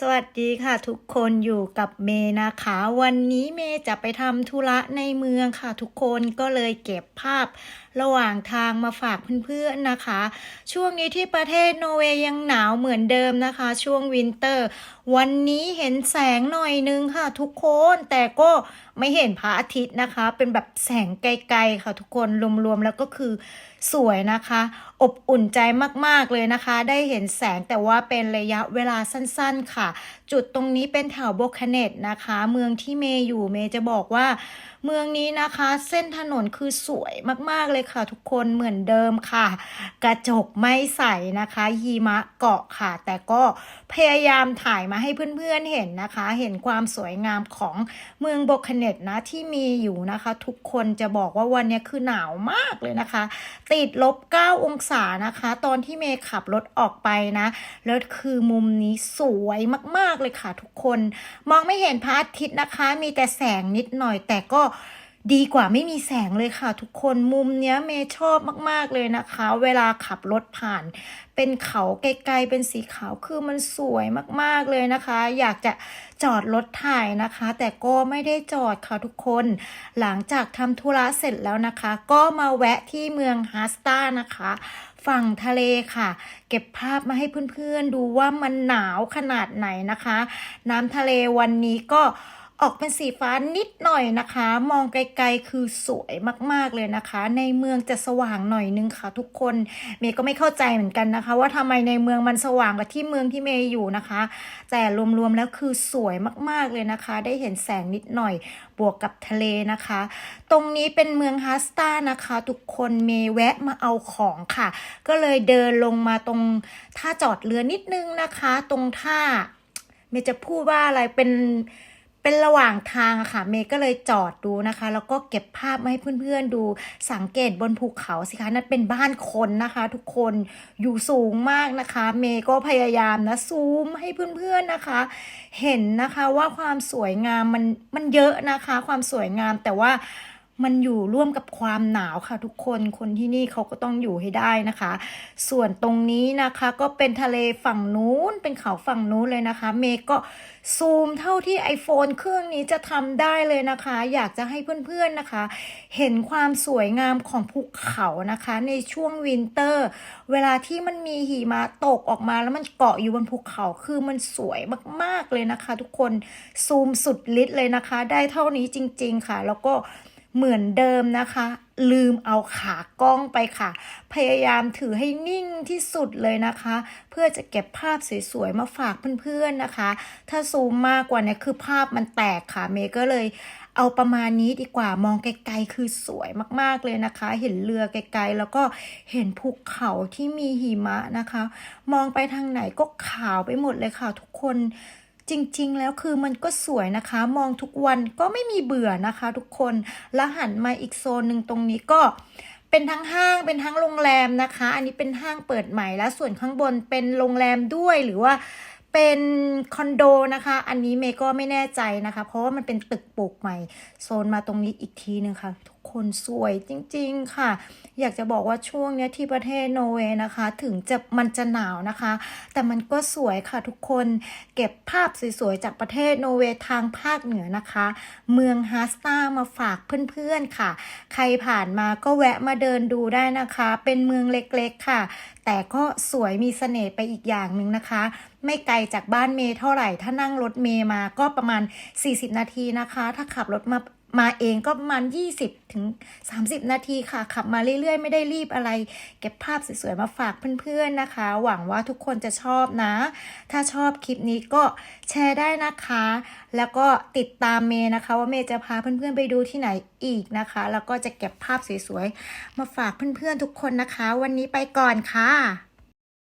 สวัสดีค่ะทุกคนอยู่กับเมย์นะคะ วันนี้เมย์จะไปทำธุระในเมืองค่ะ ทุกคนก็เลยเก็บภาพระหว่างทางมาฝากเพื่อนๆนะคะ ช่วงนี้ที่ประเทศโนเวย์ยังหนาวเหมือนเดิมนะคะ ช่วงวินเตอร์ วันนี้เห็นแสงหน่อยนึงค่ะ ทุกคนแต่ก็ไม่เห็นพระอาทิตย์นะคะ เป็นแบบแสงไกลๆค่ะทุกคนรวมๆแล้วก็คือสวยนะคะอบอุ่นใจมากๆเลยนะคะ ได้เห็นแสงแต่ว่าเป็นระยะเวลาสั้นๆค่ะ จุดตรงนี้เป็นแถวโบคาเนตนะคะ เมืองที่เมย์อยู่เมย์จะบอกว่า เมืองนี้นะคะ เส้นถนนคือสวยมากๆเลยค่ะ ทุกคนเหมือนเดิมค่ะ กระจกไม่ใสนะคะหิมะเกาะค่ะ แต่ก็พยายามถ่ายมาให้เพื่อนๆเห็นนะคะ เห็นความสวยงามของเมืองโบคเนตนะที่มีอยู่นะคะ ทุกคนจะบอกว่าวันนี้คือหนาวมากเลยนะคะ ติดลบ 9 องษานะคะ ตอนที่เมย์ขับรถออกไปนะแล้วคือมุมนี้สวยมากๆเลยค่ะทุกคน มองไม่เห็นพระอาทิตย์นะคะ มีแต่แสงนิดหน่อยแต่ก็ ดีกว่าไม่มีแสงเลยค่ะ ทุกคนมุมเนี้ยเมย์ชอบมากๆเลยนะคะ เวลาขับรถผ่าน เป็นเขาไกลๆเป็นสีขาวคือมันสวยมากๆเลยนะคะ อยากจะจอดรถถ่ายนะคะ แต่ก็ไม่ได้จอดค่ะทุกคน หลังจากทำธุระเสร็จแล้วนะคะ ก็มาแวะที่เมืองฮาสตานะคะฝั่งทะเลค่ะ เก็บภาพมาให้เพื่อนๆดูว่ามันหนาวขนาดไหนนะคะ น้ำทะเลวันนี้ก็ ออกเป็นสีฟ้านิดหน่อยนะคะ มองไกลๆคือสวยมากๆเลยนะคะ ในเมืองจะสว่างหน่อยนึงค่ะ ทุกคนเมย์ก็ไม่เข้าใจเหมือนกันนะคะ ว่าทำไมในเมืองมันสว่างกว่าที่เมืองที่เมย์อยู่นะคะ แต่รวมๆแล้วคือสวยมากๆเลยนะคะ ได้เห็นแสงนิดหน่อยบวกกับทะเลนะคะ ตรงนี้เป็นเมืองฮัสตานะคะ ทุกคนเมย์แวะมาเอาของค่ะ ก็เลยเดินลงมาตรงท่าจอดเรือนิดนึงนะคะ ตรงท่าเมย์จะพูดว่าอะไรเป็น เป็นระหว่างทางอะค่ะ เมย์ก็เลยจอดดูนะคะ แล้วก็เก็บภาพมาให้เพื่อนๆดูสังเกตบนภูเขาสิคะนั่นเป็นบ้านคนนะคะ ทุกคนอยู่สูงมากนะคะ เมย์ก็พยายามนะซูมให้เพื่อนๆนะคะ เห็นนะคะว่าความสวยงามมันมันเยอะนะคะ ความสวยงามแต่ว่า มันอยู่ร่วมกับความหนาวค่ะทุกคน คนที่นี่เขาก็ต้องอยู่ให้ได้นะคะ ส่วนตรงนี้นะคะก็เป็นทะเลฝั่งนู้น เป็นเขาฝั่งนู้นเลยนะคะ เมย์ก็ซูมเท่าที่ iPhone เครื่องนี้จะทำได้เลยนะคะ อยากจะให้เพื่อนๆนะคะ เห็นความสวยงามของภูเขานะคะ ในช่วงวินเตอร์ เวลาที่มันมีหิมะตกออกมาแล้วมันเกาะอยู่บนภูเขา คือมันสวยมากๆเลยนะคะ ทุกคน ซูมสุดฤทธิ์เลยนะคะ ได้เท่านี้จริง ๆค่ะ แล้วก็ เหมือนเดิมนะคะ ลืมเอาขากล้องไปค่ะ พยายามถือให้นิ่งที่สุดเลยนะคะ เพื่อจะเก็บภาพสวยๆมาฝากเพื่อนๆนะคะ ถ้าซูมมากกว่านี้คือภาพมันแตกค่ะเมย์ก็เลยเอาประมาณนี้ดีกว่ามองไกลๆคือสวยมากๆเลยนะคะ เห็นเรือไกลๆ แล้วก็เห็นภูเขาที่มีหิมะนะคะ มองไปทางไหนก็ขาวไปหมดเลยค่ะทุกคน จริงๆ แล้วคือมันก็สวยนะคะ มองทุกวันก็ไม่มีเบื่อนะคะทุกคนแล้วหันมาอีกโซนหนึ่งตรงนี้ก็เป็นทั้งห้างเป็นทั้งโรงแรมนะคะ อันนี้เป็นห้างเปิดใหม่แล้วส่วนข้างบนเป็นโรงแรมด้วยหรือว่าเป็นคอนโดนะคะ อันนี้เมย์ก็ไม่แน่ใจนะคะ เพราะว่ามันเป็นตึกปลูกใหม่ โซนมาตรงนี้อีกทีหนึ่งค่ะทุ คนสวยจริงๆค่ะ อยากจะบอกว่าช่วงนี้ที่ประเทศโนเวย์นะคะ ถึงจะมันจะหนาวนะคะ แต่มันก็สวยค่ะทุกคนเก็บภาพสวยๆจากประเทศโนเวย์ทางภาคเหนือนะคะ เมืองฮาสตามาฝากเพื่อนๆค่ะ ใครผ่านมาก็แวะมาเดินดูได้นะคะ เป็นเมืองเล็กๆค่ะ แต่ก็สวยมีเสน่ห์ไปอีกอย่างหนึ่งนะคะ ไม่ไกลจากบ้านเมย์เท่าไหร่ถ้านั่งรถเมย์มาก็ประมาณ 40 นาทีนะคะ ถ้าขับรถมา มาเองก็ประมาณ20ถึง30 นาทีค่ะ ขับมาเรื่อยๆ ไม่ได้รีบอะไร เก็บภาพสวยๆ มาฝากเพื่อนๆนะคะ หวังว่าทุกคนจะชอบนะ ถ้าชอบคลิปนี้ก็แชร์ได้นะคะ แล้วก็ติดตามเมย์นะคะ ว่าเมย์จะพาเพื่อนๆไปดูที่ไหนอีกนะคะ แล้วก็จะเก็บภาพสวยๆ มาฝากเพื่อนๆทุกคนนะคะ วันนี้ไปก่อนค่ะ